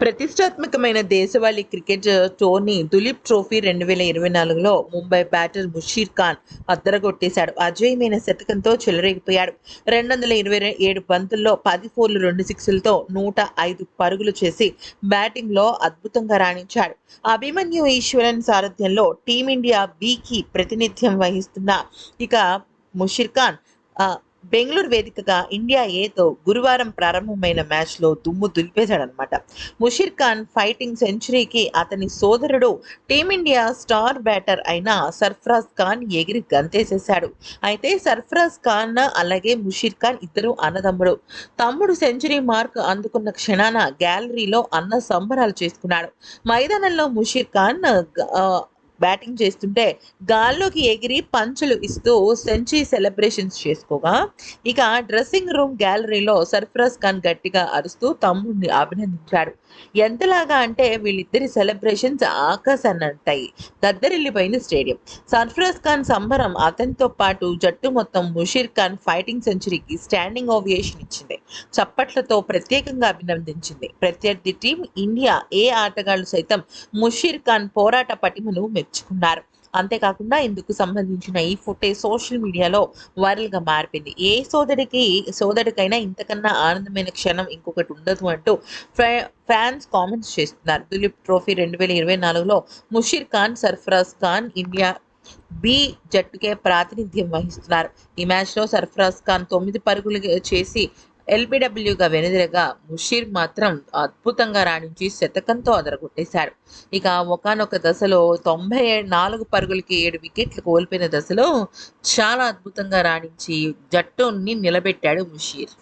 ప్రతిష్టాత్మకమైన దేశవాళీ cricket tourney Duleep trophy రెండు వేల ఇరవై నాలుగులో ముంబై బ్యాటర్ ముషీర్ ఖాన్ అద్దరగొట్టేశాడు. అజయమైన శతకంతో చెలరేగిపోయాడు. రెండు వందల ఇరవై ఏడు బంతుల్లో పది ఫోర్లు రెండు సిక్స్లతో నూట ఐదు పరుగులు చేసి బ్యాటింగ్లో అద్భుతంగా రాణించాడు. అభిమన్యు ఈశ్వరన్ సారథ్యంలో టీమిండియా బీకి ప్రాతినిధ్యం వహిస్తున్న ఇక ముషీర్ ఖాన్ బెంగళూరు వేదికగా ఇండియా ఏతో గురువారం ప్రారంభమైన మ్యాచ్లో దుమ్ము దులిపేశాడనమాట ముషీర్ ఖాన్ ఫైటింగ్ సెంచరీకి అతని సోదరుడు టీమిండియా స్టార్ బ్యాటర్ అయిన సర్ఫరాజ్ ఖాన్ ఎగిరి గంతేసేశాడు. అయితే సర్ఫరాజ్ ఖాన్ అలాగే ముషీర్ ఖాన్ ఇద్దరు అన్నదమ్ముడు. తమ్ముడు సెంచరీ మార్క్ అందుకున్న క్షణాన గ్యాలరీలో అన్న సంబరాలు చేసుకున్నాడు. మైదానంలో ముషీర్ ఖాన్ బ్యాటింగ్ చేస్తుంటే గాల్లోకి ఎగిరి పంచులు ఇస్తూ సెంచరీ సెలబ్రేషన్స్ చేసుకోగా. ఇక డ్రెస్సింగ్ రూమ్ గ్యాలరీలో సర్ఫరాజ్ ఖాన్ గట్టిగా అరుస్తూ తమ్ముడిని అభినందించాడు. ఎంతలాగా అంటే వీళ్ళిద్దరి సెలబ్రేషన్స్ ఆకాశాన్నంటాయి. దద్దరిల్లిపోయింది స్టేడియం. సర్ఫరాజ్ ఖాన్ సంబరం అతనితో పాటు జట్టు మొత్తం ముషీర్ ఖాన్ ఫైటింగ్ సెంచరీకి స్టాండింగ్ ఓవియేషన్ ఇచ్చింది. చప్పట్లతో ప్రత్యేకంగా అభినందించింది. ప్రత్యర్థి టీం ఇండియా ఏ ఆటగాళ్ళు సైతం ముషీర్ ఖాన్ పోరాట పటిమను మెచ్చుకున్నారు అంతేకాకుండా ఇందుకు సంబంధించిన ఈ ఫుటేజ్ సోషల్ మీడియాలో వైరల్గా మారిపోయింది. ఏ సోదరికి సోదరికైనా ఇంతకన్నా ఆనందమైన క్షణం ఇంకొకటి ఉండదు అంటూ ఫ్యాన్స్ కామెంట్స్ చేస్తున్నారు. దులీప్ ట్రోఫీ రెండు వేల ఇరవై నాలుగులో ముషీర్ ఖాన్ సర్ఫరాజ్ ఖాన్ ఇండియా బి జట్టుకే ప్రాతినిధ్యం వహిస్తున్నారు. ఈ మ్యాచ్లో సర్ఫరాజ్ ఖాన్ తొమ్మిది పరుగులు చేసి ఎల్బిడబ్ల్యూగా వెనుదిరగా ముషీర్ మాత్రం అద్భుతంగా రాణించి శతకంతో అదరగొట్టేశాడు ఇక ఒకనొక దశలో తొంభై నాలుగు పరుగులకి ఏడు వికెట్లు కోల్పోయిన దశలో చాలా అద్భుతంగా రాణించి జట్టుని నిలబెట్టాడు ముషీర్.